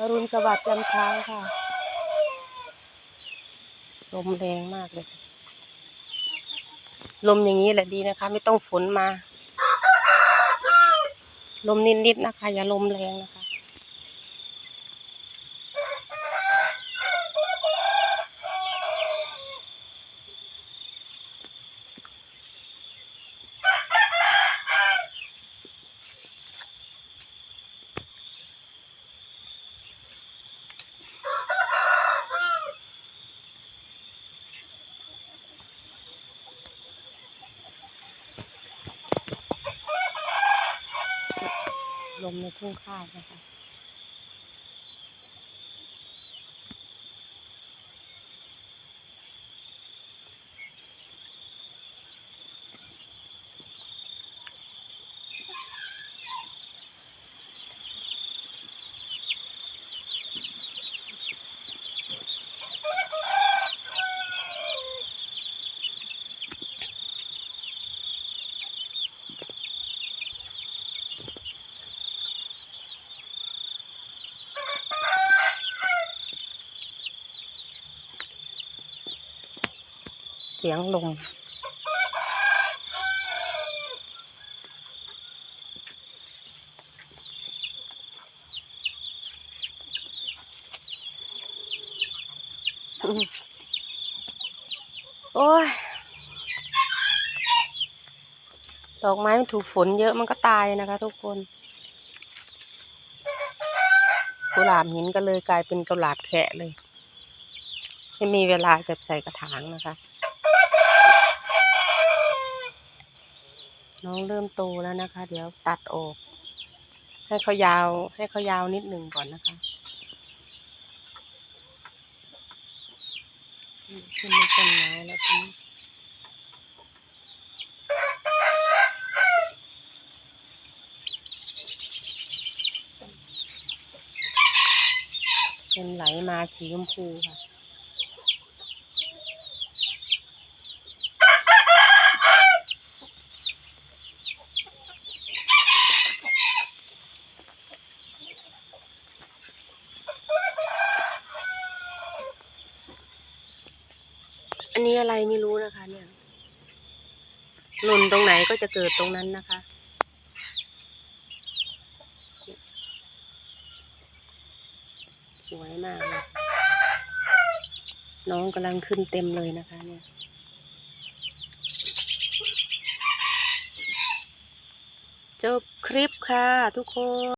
อรุณสวัสดิ์ยามเช้าค่ะ ลมแรงมากเลย ลมอย่างนี้แหละดีนะคะ ไม่ต้องฝนมา ลมนิดๆนะคะ อย่าลมแรงนะคะ ลมในทุ่งข้าวนะคะ เสียงลมอืมโอ้ย ดอกไม้มันถูกฝนเยอะมันก็ตายนะคะทุกคนกุหลาบหินก็เลยกลายเป็นกุหลาบแขะเลย ไม่มีเวลาจะใส่กระถางนะคะ น้องเริ่มโตแล้วนะคะ เดี๋ยวตัดออก ให้เขายาว ให้เขายาวนิดหนึ่งก่อนนะคะขึ้นมาต้นไม้แล้วตอนนี้เป็นไหลมาสีชมพูค่ะ อันนี้อะไรไม่รู้นะคะ เนี่ยหล่นตรงไหนก็จะเกิดตรงนั้นนะคะ สวยมากเลยน้องกำลังขึ้นเต็มเลยนะคะเนี่ยจบคลิปค่ะทุกคน